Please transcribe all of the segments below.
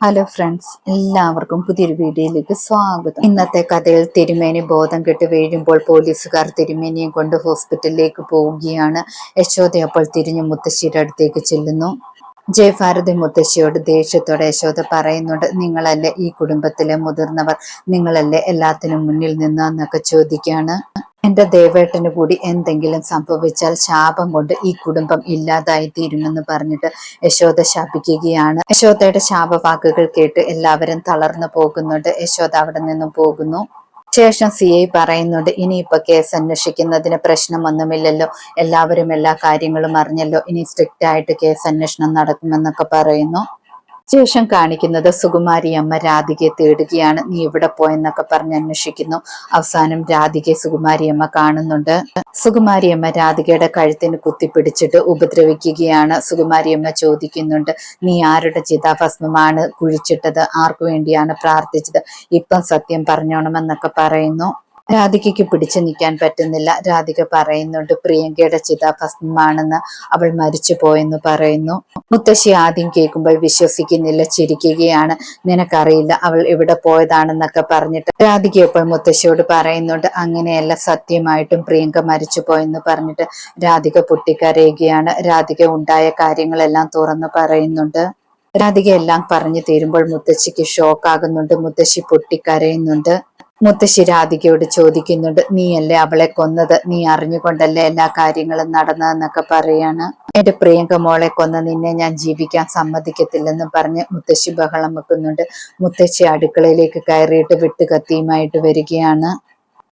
Hello friends എല്ലാവർക്കും പുതിയൊരു വീഡിയോയിലേക്ക് സ്വാഗതം. ഇന്നത്തെ കഥയിൽ തിരുമേനി ബോധം കെട്ട് വീഴുമ്പോൾ പോലീസുകാർ തിരുമേനിയും കൊണ്ട് ഹോസ്പിറ്റലിലേക്ക് പോവുകയാണ്. യശോദ അപ്പോൾ തിരിഞ്ഞു മുത്തശ്ശിയുടെ അടുത്തേക്ക് ചെല്ലുന്നു. ജയഭാരതി മുത്തശ്ശിയോട് ദേഷ്യത്തോടെ യശോദ പറയുന്നുണ്ട് നിങ്ങളല്ലേ ഈ കുടുംബത്തിലെ മുതിർന്നവർ? നിങ്ങളല്ലേ എല്ലാത്തിനും മുന്നിൽ നിന്നൊക്കെ ചോദിക്കാണ് എന്റെ ദേവേട്ടന് കൂടി എന്തെങ്കിലും സംഭവിച്ചാൽ ശാപം കൊണ്ട് ഈ കുടുംബം ഇല്ലാതായി തീരുമെന്ന് പറഞ്ഞിട്ട് യശോദ ശാപിക്കുകയാണ്. യശോദയുടെ ശാപവാക്കുകൾ കേട്ട് എല്ലാവരും തളർന്നു പോകുന്നുണ്ട്. യശോദ അവിടെ നിന്നും പോകുന്നു. ശേഷം സി ഐ പറയുന്നുണ്ട് ഇനിയിപ്പോ കേസ് അന്വേഷിക്കുന്നതിന് പ്രശ്നമൊന്നുമില്ലല്ലോ എല്ലാവരും എല്ലാ കാര്യങ്ങളും അറിഞ്ഞല്ലോ. ഇനി സ്ട്രിക്റ്റ് ആയിട്ട് കേസ് അന്വേഷണം നടക്കുമെന്നൊക്കെ പറയുന്നു. ശേഷം കാണിക്കുന്നത് സുകുമാരി അമ്മ രാധികയെ തേടുകയാണ്. നീ ഇവിടെ പോയെന്നൊക്കെ പറഞ്ഞ് അന്വേഷിക്കുന്നു. അവസാനം രാധികയെ സുകുമാരി അമ്മ കാണുന്നുണ്ട്. സുകുമാരി അമ്മ രാധികയുടെ കഴുത്തിന് കുത്തിപ്പിടിച്ചിട്ട് ഉപദ്രവിക്കുകയാണ്. സുകുമാരി അമ്മ ചോദിക്കുന്നുണ്ട് നീ ആരുടെ ചിതാഭസ്മമാണ് കുഴിച്ചിട്ടത്? ആർക്കു വേണ്ടിയാണ് പ്രാർത്ഥിച്ചത്? ഇപ്പം സത്യം പറഞ്ഞോണമെന്നൊക്കെ പറയുന്നു. രാധികയ്ക്ക് പിടിച്ചു നിൽക്കാൻ പറ്റുന്നില്ല. രാധിക പറയുന്നുണ്ട് പ്രിയങ്കയുടെ ചിതാഭസ്മമാണെന്ന് അവൾ മരിച്ചു പോയെന്ന് പറയുന്നു. മുത്തശ്ശി ആദ്യം കേൾക്കുമ്പോൾ വിശ്വസിക്കുന്നില്ല ചിരിക്കുകയാണ്. നിനക്കറിയില്ല അവൾ എവിടെ പോയതാണെന്നൊക്കെ പറഞ്ഞിട്ട് രാധിക ഇപ്പോൾ മുത്തശ്ശിയോട് പറയുന്നുണ്ട് അങ്ങനെയല്ല സത്യമായിട്ടും പ്രിയങ്ക മരിച്ചു പോയെന്ന് പറഞ്ഞിട്ട് രാധിക പൊട്ടിക്കരയുകയാണ്. രാധിക ഉണ്ടായ കാര്യങ്ങളെല്ലാം തുറന്നു പറയുന്നുണ്ട്. രാധിക എല്ലാം പറഞ്ഞു തീരുമ്പോൾ മുത്തശ്ശിക്ക് ഷോക്കാകുന്നുണ്ട് മുത്തശ്ശി പൊട്ടിക്കരയുന്നുണ്ട്. മുത്തശ്ശി രാധികയോട് ചോദിക്കുന്നുണ്ട് നീയല്ലേ അവളെ കൊന്നത്? നീ അറിഞ്ഞുകൊണ്ടല്ലേ എല്ലാ കാര്യങ്ങളും നടന്നതെന്നൊക്കെ പറയാണ്? എന്റെ പ്രിയങ്ക മോളെ കൊന്ന നിന്നെ ഞാൻ ജീവിക്കാൻ സമ്മതിക്കത്തില്ലെന്ന് പറഞ്ഞ് മുത്തശ്ശി ബഹളം വെക്കുന്നുണ്ട്. മുത്തശ്ശി അടുക്കളയിലേക്ക് കയറിയിട്ട് വിട്ട് കത്തിയുമായിട്ട് വരികയാണ്.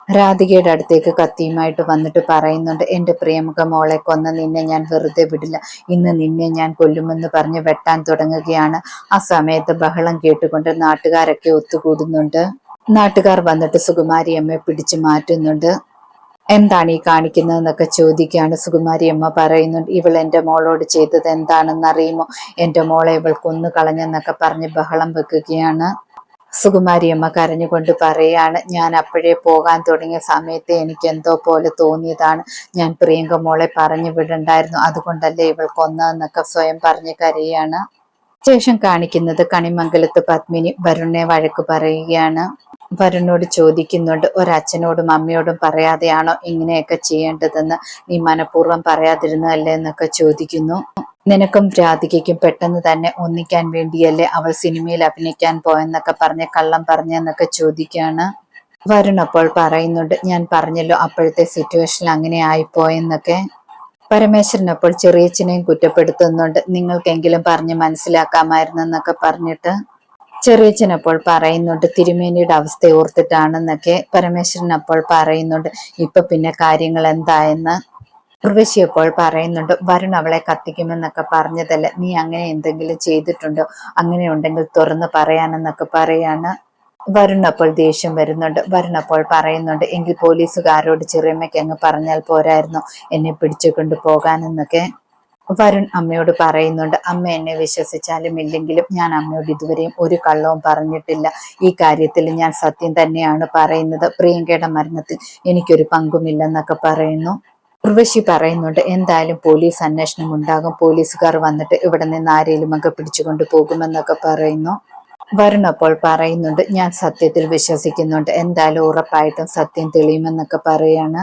രാധികയുടെ അടുത്തേക്ക് കത്തിയുമായിട്ട് വന്നിട്ട് പറയുന്നുണ്ട് എന്റെ പ്രിയമുഖ മോളെ കൊന്ന നിന്നെ ഞാൻ വെറുതെ വിടില്ല. ഇന്ന് നിന്നെ ഞാൻ കൊല്ലുമെന്ന് പറഞ്ഞ് വെട്ടാൻ തുടങ്ങുകയാണ്. ആ സമയത്ത് ബഹളം കേട്ടുകൊണ്ട് നാട്ടുകാരൊക്കെ ഒത്തുകൂടുന്നുണ്ട്. നാട്ടുകാർ വന്നിട്ട് സുകുമാരി അമ്മയെ പിടിച്ചു മാറ്റുന്നുണ്ട്. എന്താണ് ഈ കാണിക്കുന്നതെന്നൊക്കെ ചോദിക്കുകയാണ് സുകുമാരി അമ്മ പറയുന്നുണ്ട്. ഇവൾ എന്റെ മോളോട് ചെയ്തത് എന്താണെന്ന് അറിയുമോ എന്റെ മോളെ ഇവൾ കൊന്നു കളഞ്ഞെന്നൊക്കെ പറഞ്ഞ് ബഹളം വെക്കുകയാണ്. സുകുമാരി അമ്മ കരഞ്ഞുകൊണ്ട് പറയാണ് ഞാൻ അപ്പോഴേ പോകാൻ തുടങ്ങിയ സമയത്ത് എനിക്ക് എന്തോ പോലെ തോന്നിയതാണ്. ഞാൻ പ്രിയങ്ക മോളെ പറഞ്ഞു വിടണ്ടായിരുന്നു. അതുകൊണ്ടല്ലേ ഇവൾ കൊന്നതെന്നൊക്കെ സ്വയം പറഞ്ഞ് കരയാണ്. ശേഷം കാണിക്കുന്നത് കണിമംഗലത്ത് പത്മിനി വരുണിനെ വഴക്ക് പറയുകയാണ്. വരുണോട് ചോദിക്കുന്നുണ്ട് ഒരച്ഛനോടും അമ്മയോടും പറയാതെയാണോ ഇങ്ങനെയൊക്കെ ചെയ്യേണ്ടതെന്ന്? നീ മനഃപൂർവം പറയാതിരുന്നതല്ലേ? എന്നൊക്കെ ചോദിക്കുന്നു. നിനക്കും രാധികയ്ക്കും പെട്ടെന്ന് തന്നെ ഒന്നിക്കാൻ വേണ്ടിയല്ലേ അവൾ സിനിമയിൽ അഭിനയിക്കാൻ പോയെന്നൊക്കെ പറഞ്ഞ് കള്ളം പറഞ്ഞെന്നൊക്കെ ചോദിക്കുകയാണ്. വരുൺ അപ്പോൾ പറയുന്നുണ്ട് ഞാൻ പറഞ്ഞല്ലോ അപ്പോഴത്തെ സിറ്റുവേഷൻ അങ്ങനെ ആയിപ്പോയെന്നൊക്കെ. പരമേശ്വരൻ അപ്പോൾ ചെറിയച്ഛനെയും കുറ്റപ്പെടുത്തുന്നുണ്ട് നിങ്ങൾക്കെങ്കിലും പറഞ്ഞ് മനസ്സിലാക്കാമായിരുന്നെന്നൊക്കെ പറഞ്ഞിട്ട് ചെറിയച്ഛൻ അപ്പോൾ പറയുന്നുണ്ട് തിരുമേനിയുടെ അവസ്ഥ ഓർത്തിട്ടാണെന്നൊക്കെ പരമേശ്വരൻ അപ്പോൾ പറയുന്നുണ്ട്. ഇപ്പൊ പിന്നെ കാര്യങ്ങൾ എന്തായെന്ന് ഉർവശി അപ്പോൾ പറയുന്നുണ്ട് വരുൺ അവളെ കത്തിക്കുമെന്നൊക്കെ പറഞ്ഞതല്ല? നീ അങ്ങനെ എന്തെങ്കിലും ചെയ്തിട്ടുണ്ടോ? അങ്ങനെ ഉണ്ടെങ്കിൽ തുറന്ന് പറയാനെന്നൊക്കെ പറയാണ്. വരുൺ അപ്പോൾ ദേഷ്യം വരുന്നുണ്ട്. വരുൺ അപ്പോൾ പറയുന്നുണ്ട് എങ്കിൽ പോലീസുകാരോട് ചെറിയമ്മയ്ക്ക് അങ്ങ് പറഞ്ഞാൽ പോരായിരുന്നു. എന്നെ പിടിച്ചു പോകാനെന്നൊക്കെ വരുൺ അമ്മയോട് പറയുന്നുണ്ട് അമ്മ എന്നെ വിശ്വസിച്ചാലും ഇല്ലെങ്കിലും ഞാൻ അമ്മയോട് ഇതുവരെയും ഒരു കള്ളവും പറഞ്ഞിട്ടില്ല. ഈ കാര്യത്തിൽ ഞാൻ സത്യം തന്നെയാണ് പറയുന്നത്. പ്രിയങ്കയുടെ മരണത്തിൽ എനിക്കൊരു പങ്കുമില്ലെന്നൊക്കെ പറയുന്നു. ഉർവശി പറയുന്നുണ്ട് എന്തായാലും പോലീസ് അന്വേഷണം ഉണ്ടാകും. പോലീസുകാർ വന്നിട്ട് ഇവിടെ നിന്ന് ആരെങ്കിലും ഒക്കെ പിടിച്ചുകൊണ്ട് പോകുമെന്നൊക്കെ പറയുന്നു. വരുൺ അപ്പോൾ പറയുന്നുണ്ട് ഞാൻ സത്യത്തിൽ വിശ്വസിക്കുന്നുണ്ട്. എന്തായാലും ഉറപ്പായിട്ടും സത്യം തെളിയുമെന്നൊക്കെ പറയാണ്.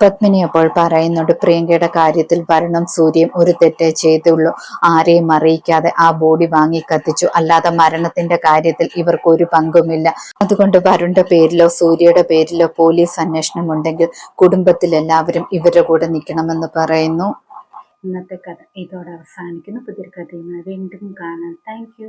പത്മിനി അപ്പോൾ പറയുന്നുണ്ട് പ്രിയങ്കയുടെ കാര്യത്തിൽ വരണം സൂര്യൻ ഒരു തെറ്റേ ചെയ്തുള്ളൂ. ആരെയും അറിയിക്കാതെ ആ ബോഡി വാങ്ങി കത്തിച്ചു. അല്ലാതെ മരണത്തിന്റെ കാര്യത്തിൽ ഇവർക്ക് ഒരു പങ്കുമില്ല. അതുകൊണ്ട് വരുണിന്റെ പേരിലോ സൂര്യയുടെ പേരിലോ പോലീസ് അന്വേഷണം ഉണ്ടെങ്കിൽ കുടുംബത്തിൽ എല്ലാവരും ഇവരുടെ കൂടെ നിൽക്കണമെന്ന് പറയുന്നു. ഇന്നത്തെ കഥ ഇതോടെ അവസാനിക്കുന്നു. പുതിയ കഥയുമായി വീണ്ടും കാണാം. താങ്ക്